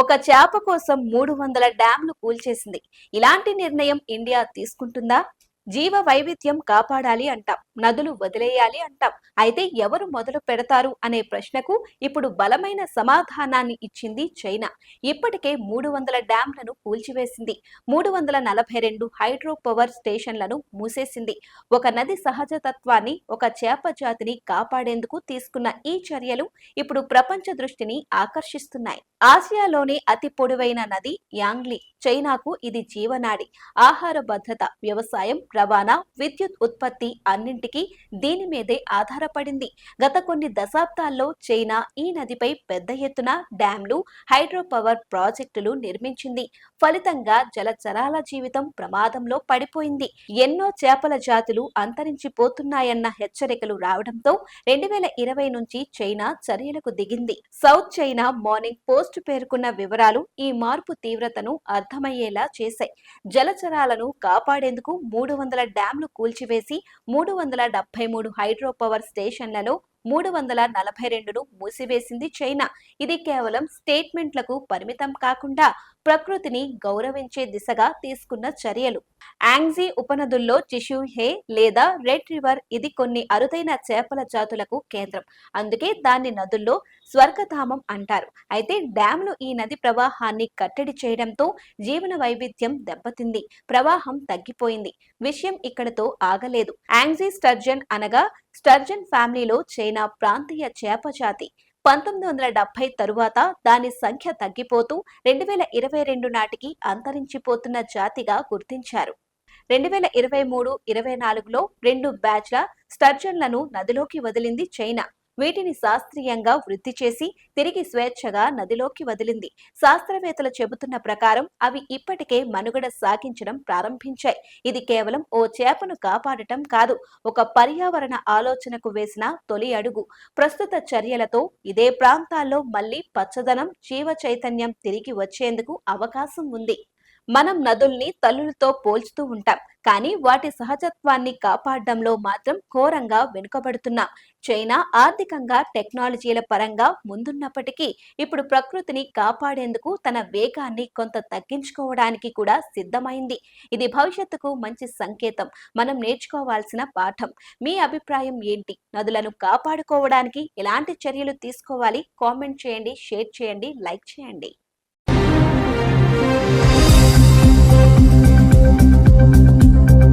ఒక చేప కోసం మూడు వందల డ్యాంలు కూల్చేసింది. ఇలాంటి నిర్ణయం ఇండియా తీసుకుంటుందా? జీవ వైవిధ్యం కాపాడాలి అంటాం నదులు వదిలేయాలి అంటాం. అయితే ఎవరు మొదలు పెడతారు అనే ప్రశ్నకు ఇప్పుడు బలమైన సమాధానాన్ని ఇచ్చింది చైనా. ఇప్పటికే మూడు వందల డ్యాంలను కూల్చివేసింది. మూడు వందల నలభై రెండు హైడ్రో పవర్ స్టేషన్లను మూసేసింది. ఒక నది సహజ తత్వాన్ని ఒక చేప జాతిని కాపాడేందుకు తీసుకున్న ఈ చర్యలు ఇప్పుడు ప్రపంచ దృష్టిని ఆకర్షిస్తున్నాయి. ఆసియాలోనే అతి పొడవైన నది యాంగ్లీ చైనాకు ఇది జీవనాడి. ఆహార భద్రత వ్యవసాయం రవాణా విద్యుత్ ఉత్పత్తి అన్నింటికీ దీని మీదే ఆధారపడింది. గత కొన్ని దశాబ్దాల్లో చైనా ఈ నదిపై పెద్ద ఎత్తున డ్యాంలు హైడ్రో పవర్ ప్రాజెక్టులు నిర్మించింది. ఫలితంగా జలచరాల జీవితం ప్రమాదంలో పడిపోయింది. ఎన్నో చేపల జాతులు అంతరించిపోతున్నాయన్న హెచ్చరికలు రావడంతో రెండు వేల ఇరవై నుంచి చైనా చర్యలకు దిగింది. సౌత్ చైనా మార్నింగ్ పోస్ట్ పేర్కొన్న వివరాలు ఈ మార్పు తీవ్రతను అర్థమయ్యేలా చేశాయి. జలచరాలను కాపాడేందుకు మూడు వందల డ్యాంలు కూల్చివేసి మూడు వందల డెబ్బై మూడు హైడ్రో పవర్ స్టేషన్లలో మూడు వందల నలభై రెండును మూసివేసింది చైనా. ఇది కేవలం స్టేట్మెంట్లకు పరిమితం కాకుండా ప్రకృతిని గౌరవించే దిశగా తీసుకున్న చర్యలు. యాంగ్జీ ఉపనదుల్లో చిషుహే లేదా రెడ్ రివర్ ఇది కొన్ని అరుదైన చేపల జాతులకు కేంద్రం. అందుకే దాన్ని నదుల్లో స్వర్గధామం అంటారు. అయితే డ్యాంలు ఈ నది ప్రవాహాన్ని కట్టడి చేయడంతో జీవన వైవిధ్యం దెబ్బతింది. ప్రవాహం తగ్గిపోయింది. విషయం ఇక్కడతో ఆగలేదు. యాంగ్జీ స్టర్జన్ అనగా స్టర్జన్ ఫ్యామిలీలో చైనా ప్రాంతీయ చేప జాతి పంతొమ్మిది వందల డెబ్బై తరువాత దాని సంఖ్య తగ్గిపోతూ రెండు వేల ఇరవై రెండు నాటికి అంతరించిపోతున్న జాతిగా గుర్తించారు. రెండు వేల ఇరవై మూడు ఇరవై నాలుగులో రెండు బ్యాచ్ల స్టర్జన్లను నదిలోకి వదిలింది చైనా. వీటిని శాస్త్రీయంగా వృద్ధి చేసి తిరిగి స్వేచ్ఛగా నదిలోకి వదిలింది. శాస్త్రవేత్తలు చెబుతున్న ప్రకారం అవి ఇప్పటికే మనుగడ సాగించడం ప్రారంభించాయి. ఇది కేవలం ఓ చేపను కాపాడటం కాదు ఒక పర్యావరణ ఆలోచనకు వేసిన తొలి అడుగు. ప్రస్తుత చర్యలతో ఇదే ప్రాంతాల్లో మళ్ళీ పచ్చదనం జీవ చైతన్యం తిరిగి వచ్చేందుకు అవకాశం ఉంది. మనం నదుల్ని తల్లులతో పోల్చుతూ ఉంటాం. కానీ వాటి సహజత్వాన్ని కాపాడడంలో మాత్రం ఘోరంగా వెనుకబడుతున్నాం. చైనా ఆర్థికంగా టెక్నాలజీల పరంగా ముందున్నప్పటికీ ఇప్పుడు ప్రకృతిని కాపాడేందుకు తన వేగాన్ని కొంత తగ్గించుకోవడానికి కూడా సిద్ధమైంది. ఇది భవిష్యత్తుకు మంచి సంకేతం. మనం నేర్చుకోవాల్సిన పాఠం. మీ అభిప్రాయం ఏంటి? నదులను కాపాడుకోవడానికి ఎలాంటి చర్యలు తీసుకోవాలి? కామెంట్ చేయండి షేర్ చేయండి లైక్ చేయండి.